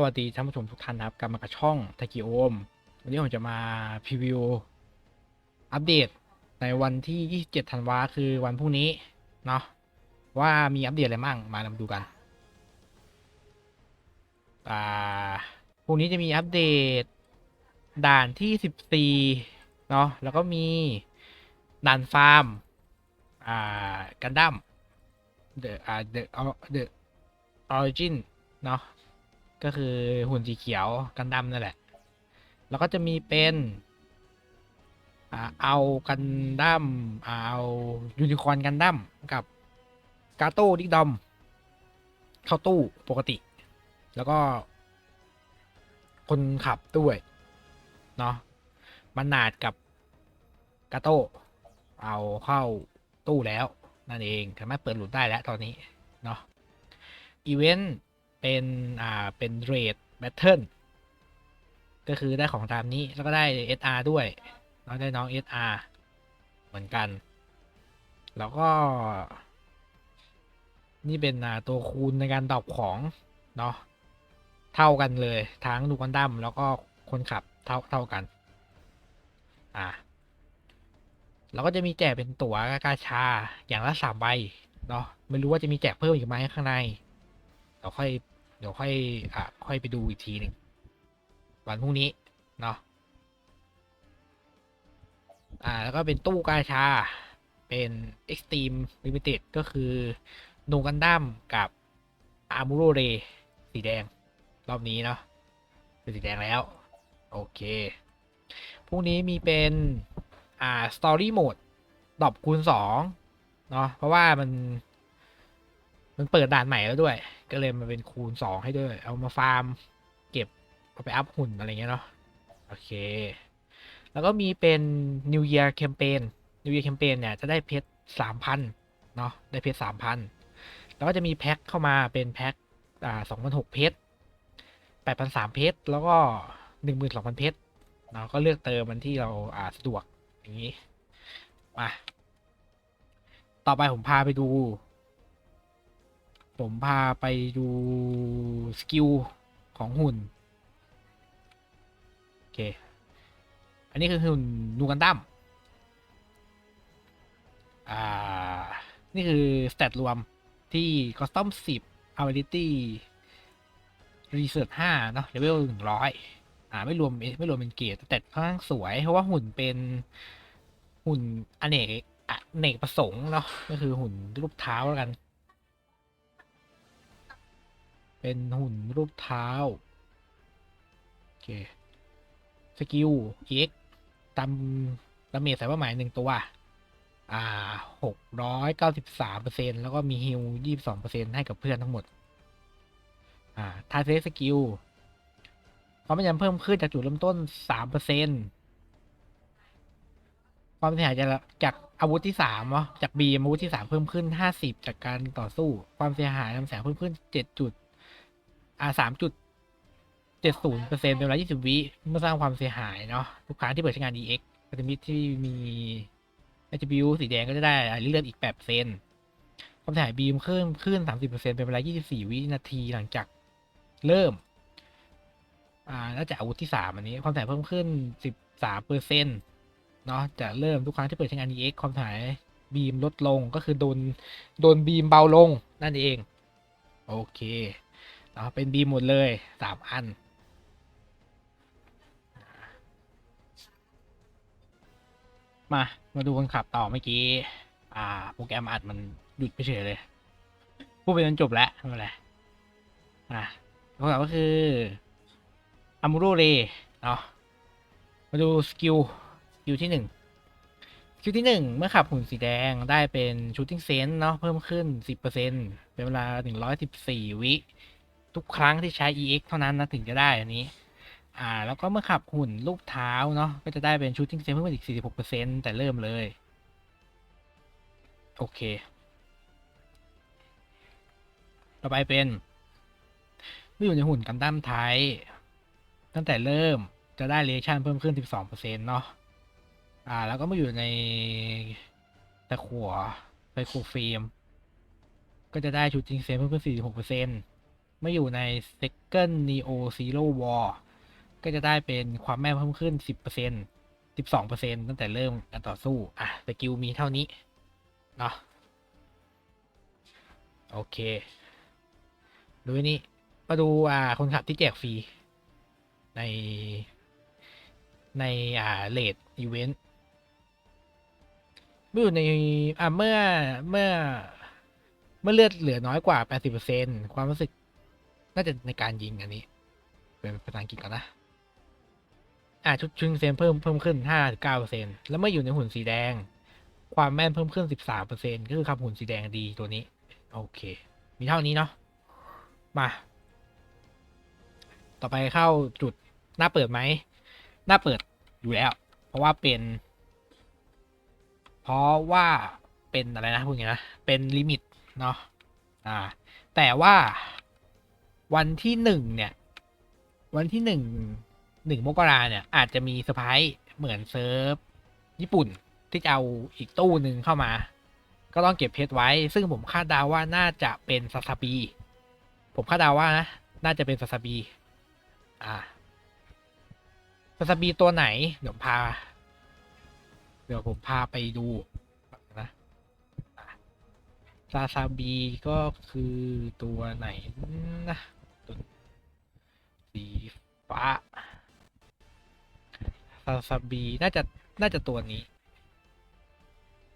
สวัสดีท่านผู้ชมทุกท่านนะครับกลับมากับช่องทากิโอม วันนี้ผมจะมาพรีวิวอัปเดตในวันที่ 27 ธันวาคือวันพรุ่งนี้ เนาะว่ามีอัปเดตอะไรบ้างมาเราดูกัน อ่าพรุ่งนี้จะมีอัปเดตด่านที่ 14 เนาะแล้วก็มีด่านฟาร์ม อ่า กันดั้มเดอะอ่าเดอะเดอะออริจินเนาะ ก็คือหุ่นสีเขียวกันดั้มนั่นแหละ แล้วก็จะมีเป็นอเอากันดั้มเอายูนิคอร์นกันดั้มกับกาโต้ดิกดอมเข้าตู้ปกติ แล้วก็ คนขับด้วยเนาะมันนาดกับกาโต้เอาเข้าตู้แล้ว นั่นเองสามารถเปิดหลุดได้แล้วตอนนี้เนาะอีเวนต์ เป็นอ่าเป็นเรดแบทเทิลก็คือได้ของตามนี้แล้วก็ได้ SR ด้วยแล้วได้น้อง SR เหมือนกัน แล้วก็ นี่เป็นอ่าตัวคูณในการดอปของเนาะเท่ากันเลยทั้งดูกันดั้มแล้วก็คนขับเท่าเท่ากัน อ่าแล้วก็จะมีแจกเป็นตั๋วกาชาอย่างละสามใบเนาะไม่รู้ว่าจะมีแจกเพิ่มอีกไหมข้างใน เดี๋ยวค่อยเดี๋ยวค่อยอะค่อยไปดูอีกทีหนึ่งวันพรุ่งนี้เนาะอ่าแล้วก็เป็นตู้กาชา เป็น Extreme Limited ก็คือโนกันดั้มกับอาร์มูโรเรสีแดง รอบนี้เนาะเป็นสีแดงแล้ว โอเคพรุ่งนี้มีเป็นอ่า Story Mode ดรอปคูณสองเนาะเพราะว่ามัน มันเปิดด่านใหม่แล้วด้วย ก็เลยมาเป็นคูณสองให้ด้วย เอามาฟาร์ม เก็บเอาไปอัพหุ่นอะไรเงี้ยเนาะโอเค แล้วก็มีเป็น New Year Campaign New Year Campaign เนี่ยจะได้เพชรสามพันเนาะได้เพชรสามพันแล้วก็จะมีแพ็คเข้ามาเป็นแพ็คอ่าสองพันหกเพชรแปดพันสามเพชรแล้วก็หนึ่งหมื่นสองพันเพชรเนาะก็เลือกเติมมันที่เราอ่าสะดวกอย่างนี้มาต่อไปผมพาไปดู ผมพาไปดู สกิล ของหุ่น โอเค อันนี้คือหุ่นนูกันดั้มอ่า นี่คือ สเตตรวมที่ คอสตอม 10 ability research 5 เนอะเลเวล100 อ่า ไม่รวม ไม่รวมเป็นเกรดแต่ค่อนข้างสวย เพราะว่าหุ่นเป็นหุ่นอเนกอเนกประสงค์เนาะก็คือหุ่นรูปเท้าแล้วกัน เป็นหุ่นรูปเท้า โอเค สกิล EX ตามดาเมจใส่ว่าหมายหนึ่งตัว อ่าหกร้อยเก้าสิบสามเปอร์เซ็นแล้วก็มีฮิลยี่สิบสองเปอร์เซ็นให้กับเพื่อนทั้งหมด อ่าทาเซสกิลความพยายามเพิ่มขึ้นจากจุดเริ่มต้นสามเปอร์เซ็นความเสียหายจากจากอาวุธที่สามเนาะจากบีอาวุธที่สามเพิ่มขึ้นห้าสิบจากการต่อสู้ ความเสียหายลำแสงเพิ่มขึ้นเจ็ดจุด อ่าสามจุดเจ็ดศูนย์เปอร์เซ็นต์เป็นเวลายี่สิบวิเมื่อสร้างความเสียหายเนาะทุกครั้งที่เปิดใช้งาน EX พันธมิตรที่มี attribute สีแดงก็จะได้เลือดอีกแปดเซนความเสียหายบีมเพิ่มขึ้นสามสิบเปอร์เซ็นต์เป็นเวลายี่สิบสี่วินาทีหลังจากเริ่ม อ่าแล้วจากอาวุธที่สามอันนี้ ความเสียหายเพิ่มขึ้นสิบสามเปอร์เซ็นต์เนาะจะเริ่มทุกครั้งที่เปิดใช้งาน EX ความเสียหายบีมลดลงก็คือโดนโดนบีมเบาลงนั่นเอง โอเค เนาะเป็นบีหมดเลยสามอัน มา มาดูคนขับต่อเมื่อกี้ อ่า โปรแกรมอัดมันหยุดไปเฉยเลย พูดไปจนจบแล้วไม่เป็นไรอะคนขับก็คืออามูโรเรเนาะมาดูสกิล สกิลที่หนึ่งสกิลที่หนึ่งเมื่อขับหุ่นสีแดงได้เป็นชูตติ้งเซนเนาะเพิ่มขึ้นสิบเปอร์เซ็นเป็นเวลาหนึ่งร้อยสิบสี่วิ ทุกครั้งที่ใช้ EX เท่านั้นนะถึงจะได้อันนี้ อ่า แล้วก็เมื่อขับหุ่นรูปเท้าเนาะก็จะได้เป็นชูตติ้งเซนเพิ่มขึ้นอีก 46%แต่เริ่มเลย โอเค ต่อไปเป็นเมื่ออยู่ในหุ่นกันดั้มไทยตั้งแต่เริ่มจะได้เรีแอคชั่นเพิ่มขึ้น 12%เนาะอ่า แล้วก็เมื่ออยู่ในตะขัวไฟโครฟิล์มก็จะได้ชูตติ้งเซนเพิ่มขึ้น 46%เมื่อยู่ใน Second Neo Zero War ก็จะได้เป็นความแม่นเพิ่มขึ้น 10% 12%ตั้งแต่เริ่มการต่อสู้ อะ สกิลมีเท่านี้ เนาะโอเค ดูนนี้มาดูอ่าคนขับที่แจกฟรี ใน ในอ่าเลดอีเวนต์เมื่ออยู่ในอ่าเมื่อเมื่อ เมื่อเลือดเหลือน้อยกว่า 80%ความรู้สึก น่าจะในการยิงอันนี้ เป็นภาษาอังกฤษก่อนนะ อ่าชุดชุดเซนเพิ่มเพิ่มขึ้น5-9%แล้วเมื่ออยู่ในหุ่นสีแดง ความแม่นเพิ่มขึ้น13%ก็คือขับหุ่นสีแดงดีตัวนี้ โอเค มีเท่านี้เนาะมา ต่อไปเข้าจุดหน้าเปิดไหมหน้าเปิดอยู่แล้ว เพราะว่าเป็น เพราะว่าเป็นอะไรนะพูดงนี้นะเป็นลิมิตเนาะอ่า แต่ว่า วันที่หนึ่งเนี่ย วันที่หนึ่งหนึ่งมกราเนี่ย อาจจะมีเซอร์ไพรส์เหมือนเซิร์ฟญี่ปุ่นที่จะเอาอีกตู้หนึ่งเข้ามา ก็ต้องเก็บเพชรไว้ ซึ่งผมคาดเดาว่าน่าจะเป็นซาซาบีผมคาดเดาว่านะน่าจะเป็นซาซาบีอ่าซาซาบีตัวไหน เดี๋ยวพา เดี๋ยวผมพาไปดูนะซาซาบีก็คือตัวไหนนะ สีฟ้าซาซาบีน่าจะน่าจะตัวนี้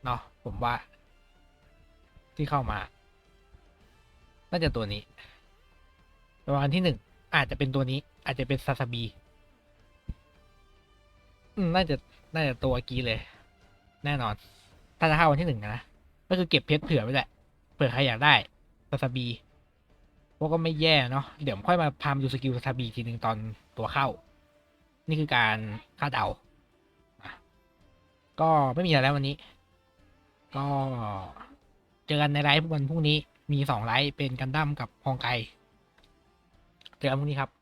เนาะผมว่า ที่เข้ามา น่าจะตัวนี้ประมาณที่หนึ่งอาจจะเป็นตัวนี้ อาจจะเป็นซาซาบีน่าจะน่าจะตัวกี้เลย แน่นอน ถ้าจะเข้าวันที่หนึ่งนะก็คือเก็บเพชรเผื่อไว้แหละเผื่อใครอยากได้ซาซาบี วกก็ไม่แย่เนาะเดี๋ยวค่อยมาพามดูสกิลซาบีทีหนึ่งตอนตัวเข้า นี่คือการคาดเดาก็ไม่มีอะไรแล้ววันนี้ ก็เจอกันในไลฟ์วันพรุ่งนี้มีสองไลฟ์เป็นกันดั้มกับฮองไกเจอกันพรุ่งนี้ครับ